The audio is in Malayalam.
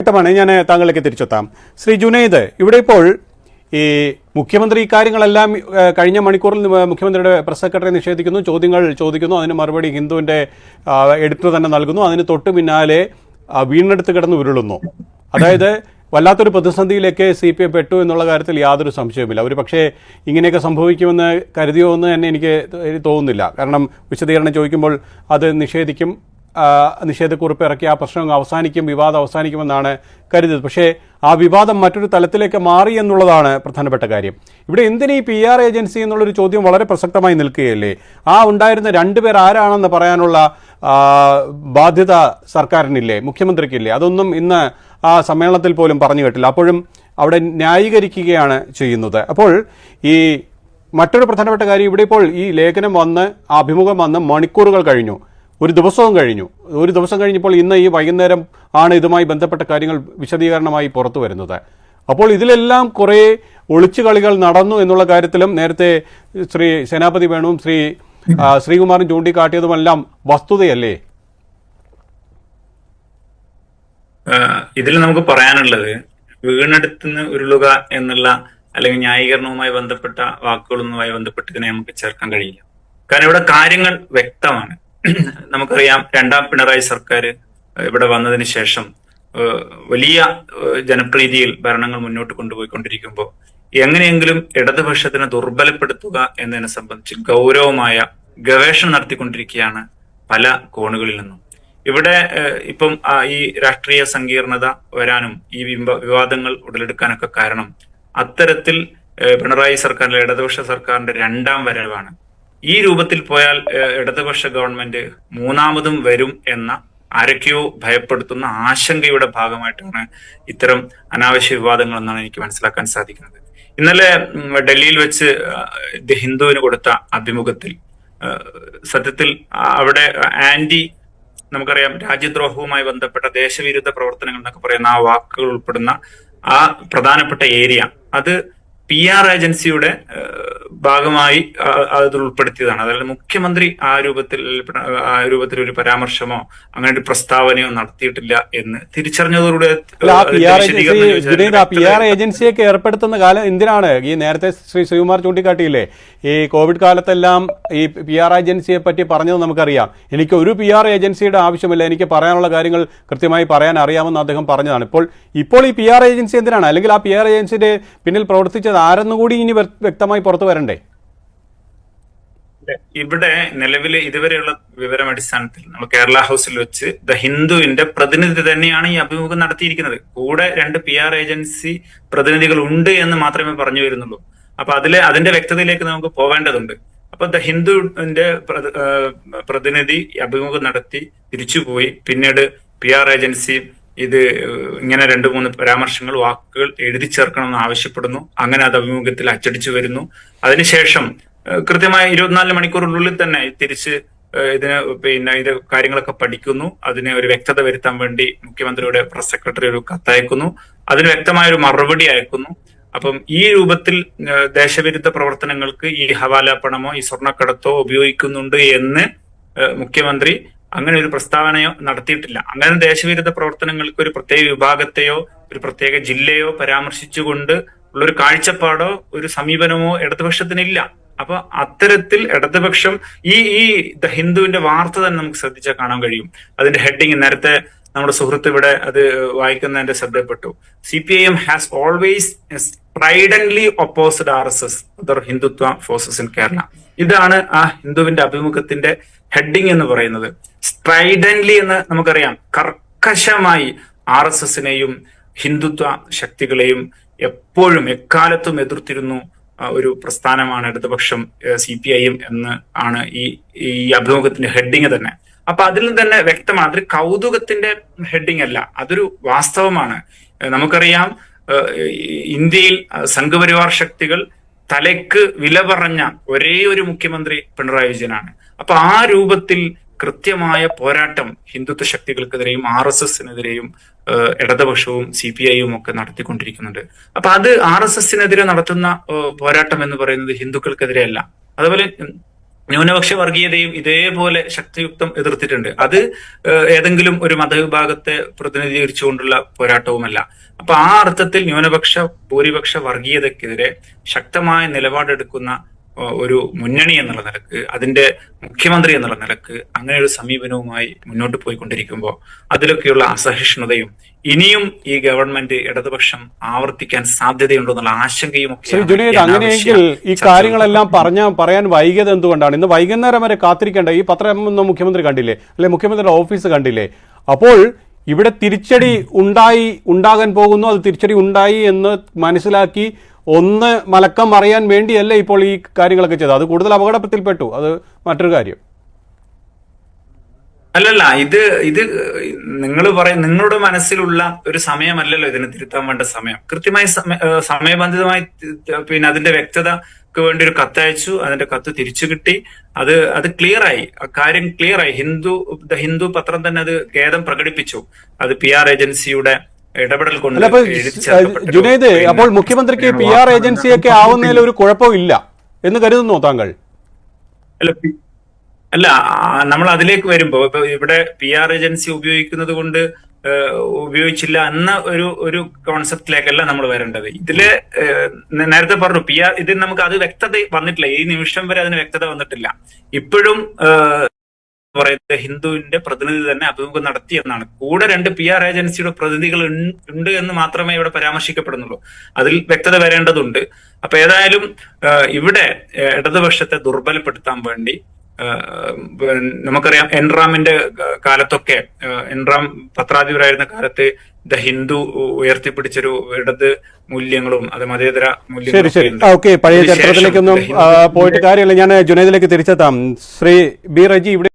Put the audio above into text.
വ്യക്തമാണ് ഞാൻ താങ്കളിലേക്ക് തിരിച്ചെത്താം. ശ്രീ ജുനൈദ് ഇവിടെ ഇപ്പോൾ ഈ മുഖ്യമന്ത്രി ഇക്കാര്യങ്ങളെല്ലാം കഴിഞ്ഞ മണിക്കൂറിൽ മുഖ്യമന്ത്രിയുടെ പ്രസ് സെക്രട്ടറി നിഷേധിക്കുന്നു ചോദ്യങ്ങൾ ചോദിക്കുന്നു അതിന് മറുപടി ഹിന്ദുവിന്റെ എഡിറ്റർ തന്നെ നൽകുന്നു അതിന് തൊട്ട് പിന്നാലെ വീണ്ടെടുത്ത് കിടന്ന് ഉരുളുന്നു. അതായത് വല്ലാത്തൊരു പ്രതിസന്ധിയിലേക്ക് സി പി എം പെട്ടു എന്നുള്ള കാര്യത്തിൽ യാതൊരു സംശയവുമില്ല. ഒരു പക്ഷേ ഇങ്ങനെയൊക്കെ സംഭവിക്കുമെന്ന് കരുതിയോ എന്ന് തന്നെ എനിക്ക് തോന്നുന്നില്ല. കാരണം വിശദീകരണം ചോദിക്കുമ്പോൾ അത് നിഷേധിക്കും നിഷേധക്കുറിപ്പ് ഇറക്കി ആ പ്രശ്നം അവസാനിക്കും വിവാദം അവസാനിക്കുമെന്നാണ് കരുതിയത്. പക്ഷേ ആ വിവാദം മറ്റൊരു തലത്തിലേക്ക് മാറി എന്നുള്ളതാണ് പ്രധാനപ്പെട്ട കാര്യം. ഇവിടെ എന്തിന് പി ആർ ഏജൻസി എന്നുള്ളൊരു ചോദ്യം വളരെ പ്രസക്തമായി നിൽക്കുകയല്ലേ? ആ ഉണ്ടായിരുന്ന രണ്ടുപേർ ആരാണെന്ന് പറയാനുള്ള ബാധ്യത സർക്കാരിനില്ലേ മുഖ്യമന്ത്രിക്കില്ലേ? അതൊന്നും ഇന്ന് ആ സമ്മേളനത്തിൽ പോലും പറഞ്ഞു കേട്ടില്ല. അപ്പോഴും അവിടെ ന്യായീകരിക്കുകയാണ് ചെയ്യുന്നത്. അപ്പോൾ ഈ മറ്റൊരു പ്രധാനപ്പെട്ട കാര്യം ഇവിടെ ഇപ്പോൾ ഈ ലേഖനം വന്ന് അഭിമുഖം വന്ന് മണിക്കൂറുകൾ കഴിഞ്ഞു. ഒരു ദിവസവും കഴിഞ്ഞു. ഒരു ദിവസം കഴിഞ്ഞപ്പോൾ ഇന്ന് ഈ വൈകുന്നേരം ആണ് ഇതുമായി ബന്ധപ്പെട്ട കാര്യങ്ങൾ വിശദീകരണമായി പുറത്തു വരുന്നത്. അപ്പോൾ ഇതിലെല്ലാം കുറേ ഒളിച്ചു കളികൾ നടന്നു എന്നുള്ള കാര്യത്തിലും നേരത്തെ ശ്രീ സേനാപതി വേണുവും ശ്രീ ശ്രീകുമാറും ചൂണ്ടിക്കാട്ടിയതുമെല്ലാം വസ്തുതയല്ലേ? ഇതിൽ നമുക്ക് പറയാനുള്ളത് വീണെടുത്തുനിന്ന് ഉരുളുക എന്നുള്ള അല്ലെങ്കിൽ ന്യായീകരണവുമായി ബന്ധപ്പെട്ട വാക്കുകളൊന്നുമായി ബന്ധപ്പെട്ട് ഇതിനെ നമുക്ക് ചേർക്കാൻ കഴിയില്ല. കാരണം ഇവിടെ കാര്യങ്ങൾ വ്യക്തമാണ്. നമുക്കറിയാം രണ്ടാം പിണറായി സർക്കാർ ഇവിടെ വന്നതിന് ശേഷം വലിയ ജനപ്രീതിയിൽ ഭരണങ്ങൾ മുന്നോട്ട് കൊണ്ടുപോയിക്കൊണ്ടിരിക്കുമ്പോൾ എങ്ങനെയെങ്കിലും ഇടതുപക്ഷത്തിനെ ദുർബലപ്പെടുത്തുക എന്നതിനെ സംബന്ധിച്ച് ഗൗരവമായ ഗവേഷണം നടത്തിക്കൊണ്ടിരിക്കുകയാണ് പല കോണുകളിൽ നിന്നും. ഇവിടെ ഇപ്പം ഈ രാഷ്ട്രീയ സങ്കീർണത വരാനും ഈ വിവാദങ്ങൾ ഉടലെടുക്കാനൊക്കെ കാരണം അത്തരത്തിൽ പിണറായി സർക്കാരിലെ ഇടതുപക്ഷ സർക്കാരിന്റെ രണ്ടാം വരവാണ്. ഈ രൂപത്തിൽ പോയാൽ ഇടതുപക്ഷ ഗവൺമെന്റ് മൂന്നാമതും വരും എന്ന ആരൊക്കെയോ ഭയപ്പെടുത്തുന്ന ആശങ്കയുടെ ഭാഗമായിട്ടാണ് ഇത്തരം അനാവശ്യ വിവാദങ്ങൾ എന്നാണ് എനിക്ക് മനസ്സിലാക്കാൻ സാധിക്കുന്നത്. ഇന്നലെ ഡൽഹിയിൽ വെച്ച് ദി ഹിന്ദുവിന് കൊടുത്ത അഭിമുഖത്തിൽ സത്യത്തിൽ അവിടെ ആന്റി നമുക്കറിയാം രാജ്യദ്രോഹവുമായി ബന്ധപ്പെട്ട ദേശവിരുദ്ധ പ്രവർത്തനങ്ങൾ എന്നൊക്കെ പറയുന്ന ആ വാക്കുകൾ ഉൾപ്പെടുന്ന ആ പ്രധാനപ്പെട്ട ഏരിയ അത് പി ആർ ഏജൻസിയുടെ ഭാഗമായി അതിൽ അത് ഉൾപ്പെടുത്തിയതാണ്. അതായത് മുഖ്യമന്ത്രി ആ രൂപത്തിൽ ആ രൂപത്തിൽ ഒരു പരാമർശമോ അങ്ങനെ ഒരു പ്രസ്താവനയോ നടത്തിയിട്ടില്ല എന്ന് തിരിച്ചറിഞ്ഞതോടുകൂടി പി ആർ ഏജൻസിയൊക്കെ ഏർപ്പെടുത്തുന്ന കാലം എന്തിനാണ്? ഈ നേരത്തെ ശ്രീ ശ്രീകുമാർ ചൂണ്ടിക്കാട്ടിയില്ലേ ഈ കോവിഡ് കാലത്തെല്ലാം ഈ പി ആർ ഏജൻസിയെ പറ്റി പറഞ്ഞത് നമുക്കറിയാം. എനിക്ക് ഒരു പി ആർ ഏജൻസിയുടെ ആവശ്യമില്ല എനിക്ക് പറയാനുള്ള കാര്യങ്ങൾ കൃത്യമായി പറയാൻ അറിയാമെന്ന് അദ്ദേഹം പറഞ്ഞതാണ്. ഇപ്പോൾ ഇപ്പോൾ ഈ പി ആർ ഏജൻസി എന്തിനാണ്? അല്ലെങ്കിൽ ആ പി ആർ ഏജൻസിയുടെ പിന്നിൽ പ്രവർത്തിച്ചത് ആരെന്നുകൂടി ഇനി വ്യക്തമായി പുറത്തു വരണ്ടേ? ഇവിടെ നിലവിലെ ഇതുവരെയുള്ള വിവരം അടിസ്ഥാനത്തിൽ നമ്മൾ കേരള ഹൗസിൽ വെച്ച് ദ ഹിന്ദുവിന്റെ പ്രതിനിധി തന്നെയാണ് ഈ അഭിമുഖം നടത്തിയിരിക്കുന്നത്. കൂടെ രണ്ട് പി ആർ ഏജൻസി പ്രതിനിധികൾ ഉണ്ട് എന്ന് മാത്രമേ പറഞ്ഞു വരുന്നുള്ളൂ. അപ്പൊ അതിലെ അതിന്റെ വ്യക്തതയിലേക്ക് നമുക്ക് പോവേണ്ടതുണ്ട്. അപ്പൊ ദ ഹിന്ദുവിന്റെ പ്രതിനിധി അഭിമുഖം നടത്തി തിരിച്ചുപോയി. പിന്നീട് പി ആർ ഏജൻസി ഇത് ഇങ്ങനെ രണ്ട് മൂന്ന് പരാമർശങ്ങൾ വാക്കുകൾ എഴുതി ചേർക്കണമെന്ന് ആവശ്യപ്പെടുന്നു. അങ്ങനെ അത് അഭിമുഖത്തിൽ അച്ചടിച്ചു വരുന്നു. അതിനുശേഷം കൃത്യമായ ഇരുപത്തിനാല് മണിക്കൂറിനുള്ളിൽ തന്നെ തിരിച്ച് ഇതിന് പിന്നെ ഇത് കാര്യങ്ങളൊക്കെ പഠിക്കുന്നു. അതിന് ഒരു വ്യക്തത വരുത്താൻ വേണ്ടി മുഖ്യമന്ത്രിയുടെ പ്രസ് സെക്രട്ടറി ഒരു കത്തയക്കുന്നു. അതിന് വ്യക്തമായ ഒരു മറുപടി അയക്കുന്നു. അപ്പം ഈ രൂപത്തിൽ ദേശവിരുദ്ധ പ്രവർത്തനങ്ങൾക്ക് ഈ ഹവാല പണമോ ഈ സ്വർണക്കടത്തോ ഉപയോഗിക്കുന്നുണ്ട് എന്ന് മുഖ്യമന്ത്രി അങ്ങനെ ഒരു പ്രസ്താവനയോ നടത്തിയിട്ടില്ല. അങ്ങനെ ദേശവിരുദ്ധ പ്രവർത്തനങ്ങൾക്ക് ഒരു പ്രത്യേക വിഭാഗത്തെയോ ഒരു പ്രത്യേക ജില്ലയോ പരാമർശിച്ചുകൊണ്ട് ഉള്ള ഒരു കാഴ്ചപ്പാടോ ഒരു സമീപനമോ ഇടതുപക്ഷത്തിനില്ല. അപ്പൊ അത്തരത്തിൽ ഇടതുപക്ഷം ഈ ഈ ദ ഹിന്ദുവിന്റെ വാർത്ത തന്നെ നമുക്ക് ശ്രദ്ധിച്ചാൽ കാണാൻ കഴിയും. അതിന്റെ ഹെഡിങ് നേരത്തെ നമ്മുടെ സുഹൃത്ത് ഇവിടെ അത് വായിക്കുന്നതിന്റെ ശ്രദ്ധപ്പെട്ടു C P I M has always stridently opposed R S S other Hindutva forces in Kerala ഇതാണ് ആ ഹിന്ദുവിന്റെ അഭിമുഖത്തിന്റെ ഹെഡിങ് എന്ന് പറയുന്നത്. സ്ട്രൈഡൻലി എന്ന് നമുക്കറിയാം. കർക്കശമായി ആർ എസ് എസിനെയും ഹിന്ദുത്വ ശക്തികളെയും എപ്പോഴും എക്കാലത്തും എതിർത്തിരുന്നു ഒരു പ്രസ്ഥാനമാണ് ഇടതുപക്ഷം സി പി ഐ എം എന്ന് ആണ് ഈ ഈ അഭിമുഖത്തിന്റെ ഹെഡിങ് തന്നെ. അപ്പൊ അതിൽ തന്നെ വ്യക്തമാണ്. അതൊരു കൗതുകത്തിന്റെ ഹെഡിങ് അല്ല. അതൊരു വാസ്തവമാണ്. നമുക്കറിയാം ഇന്ത്യയിൽ സംഘപരിവാർ ശക്തികൾ തലയ്ക്ക് വില പറഞ്ഞ ഒരേ ഒരു മുഖ്യമന്ത്രി പിണറായി വിജയനാണ്. അപ്പൊ ആ രൂപത്തിൽ കൃത്യമായ പോരാട്ടം ഹിന്ദുത്വ ശക്തികൾക്കെതിരെയും ആർ എസ് എസിനെതിരെയും ഇടതുപക്ഷവും സി പി ഐയും ഒക്കെ നടത്തിക്കൊണ്ടിരിക്കുന്നുണ്ട്. അപ്പൊ അത് ആർ എസ് എസിനെതിരെ നടത്തുന്ന പോരാട്ടം എന്ന് പറയുന്നത് ഹിന്ദുക്കൾക്കെതിരെയല്ല അതുപോലെ ന്യൂനപക്ഷ വർഗീയതയും ഇതേപോലെ ശക്തിയുക്തം എതിർത്തിട്ടുണ്ട്. അത് ഏതെങ്കിലും ഒരു മതവിഭാഗത്തെ പ്രതിനിധീകരിച്ചുകൊണ്ടുള്ള പോരാട്ടവുമല്ല. അപ്പൊ ആ അർത്ഥത്തിൽ ന്യൂനപക്ഷ ഭൂരിപക്ഷ വർഗീയതക്കെതിരെ ശക്തമായ നിലപാടെടുക്കുന്ന ഒരു മുന്നണി എന്നുള്ള നിലയ്ക്ക് അതിന്റെ മുഖ്യമന്ത്രി എന്നുള്ള നിലയ്ക്ക് അങ്ങനെ ഒരു സമീപനവുമായി മുന്നോട്ട് പോയിക്കൊണ്ടിരിക്കുമ്പോൾ അതിലൊക്കെയുള്ള അസഹിഷ്ണുതയും ഇനിയും ഈ ഗവൺമെന്റ് ഇടതുപക്ഷം ആവർത്തിക്കാൻ സാധ്യതയുണ്ടോ എന്നുള്ള ആശങ്കയും ഒക്കെ അങ്ങനെയെങ്കിൽ ഈ കാര്യങ്ങളെല്ലാം പറഞ്ഞ പറയാൻ വൈകിയത് എന്തുകൊണ്ടാണ്? ഇന്ന് വൈകുന്നേരം വരെ കാത്തിരിക്കേണ്ട ഈ പത്രം ഒന്നും മുഖ്യമന്ത്രി കണ്ടില്ലേ? അല്ലെ മുഖ്യമന്ത്രിയുടെ ഓഫീസ് കണ്ടില്ലേ? അപ്പോൾ ഇവിടെ തിരിച്ചടി ഉണ്ടായി ഉണ്ടാകാൻ പോകുന്നു. അത് തിരിച്ചടി ഉണ്ടായി എന്ന് മനസ്സിലാക്കി ഒന്ന് മലക്കം അറിയാൻ വേണ്ടിയല്ല ഇപ്പോൾ ഈ കാര്യങ്ങളൊക്കെ ചെയ്തത്? അത് കൂടുതൽ അപകടത്തിൽപ്പെട്ടു. അത് മറ്റൊരു കാര്യം. അല്ലല്ല ഇത് ഇത് നിങ്ങൾ പറയും നിങ്ങളുടെ മനസ്സിലുള്ള ഒരു സമയമല്ലല്ലോ ഇതിന് തിരുത്താൻ വേണ്ട സമയം. കൃത്യമായി സമയബന്ധിതമായി പിന്നെ അതിന്റെ വ്യക്തതക്ക് വേണ്ടി ഒരു കത്തയച്ചു അതിന്റെ കത്ത് തിരിച്ചു കിട്ടി. അത് അത് ക്ലിയറായി. കാര്യം ക്ലിയറായി. ഹിന്ദു ദ ഹിന്ദു പത്രം തന്നെ അത് ഖേദം പ്രകടിപ്പിച്ചു. അത് പി ആർ ഏജൻസിയുടെ ഇടപെടൽ കൊണ്ട് ജുനൈദ് അപ്പോൾ മുഖ്യമന്ത്രിക്ക് പി ആർ ഏജൻസിയൊക്കെ ആവുന്നതിൽ ഒരു കുഴപ്പവും ഇല്ല എന്ന് കരുതുന്നു താങ്കൾ. അല്ല അല്ല നമ്മൾ അതിലേക്ക് വരുമ്പോ ഇപ്പൊ ഇവിടെ പി ആർ ഏജൻസി ഉപയോഗിക്കുന്നത് കൊണ്ട് ഉപയോഗിച്ചില്ല എന്ന ഒരു ഒരു കോൺസെപ്റ്റിലേക്കല്ല നമ്മൾ വരേണ്ടത്. ഇതിൽ നേരത്തെ പറഞ്ഞു പി ആർ ഇതിൽ നമുക്ക് അത് വ്യക്തത വന്നിട്ടില്ല. ഈ നിമിഷം വരെ അതിന് വ്യക്തത വന്നിട്ടില്ല. ഇപ്പോഴും പറയുന്നത് ഹിന്ദുവിന്റെ പ്രതിനിധി തന്നെ അഭിമുഖം നടത്തി എന്നാണ്. കൂടെ രണ്ട് പി ആർ ഏജൻസിയുടെ പ്രതിനിധികൾ ഉണ്ട് എന്ന് മാത്രമേ ഇവിടെ പരാമർശിക്കപ്പെടുന്നുള്ളൂ. അതിൽ വ്യക്തത വരേണ്ടതുണ്ട്. അപ്പൊ ഏതായാലും ഇവിടെ ഇടതുപക്ഷത്തെ ദുർബലപ്പെടുത്താൻ വേണ്ടി നമുക്കറിയാം എൻറാമിന്റെ കാലത്തൊക്കെ എൻറാം പത്രാധിപരായിരുന്ന കാലത്ത് ദ ഹിന്ദു ഉയർത്തിപ്പിടിച്ചൊരു ഇടത് മൂല്യങ്ങളും അത് മതേതര ശരി മൂല്യങ്ങളും ശരി ഓക്കെ. പഴയ ചരിത്രത്തിലേക്കൊന്നും പോയിട്ട് കാര്യമില്ല. ഞാൻ ജുനൈദിലേക്ക് തിരിച്ചെത്താം. ശ്രീ ബി റജി ഇവിടെ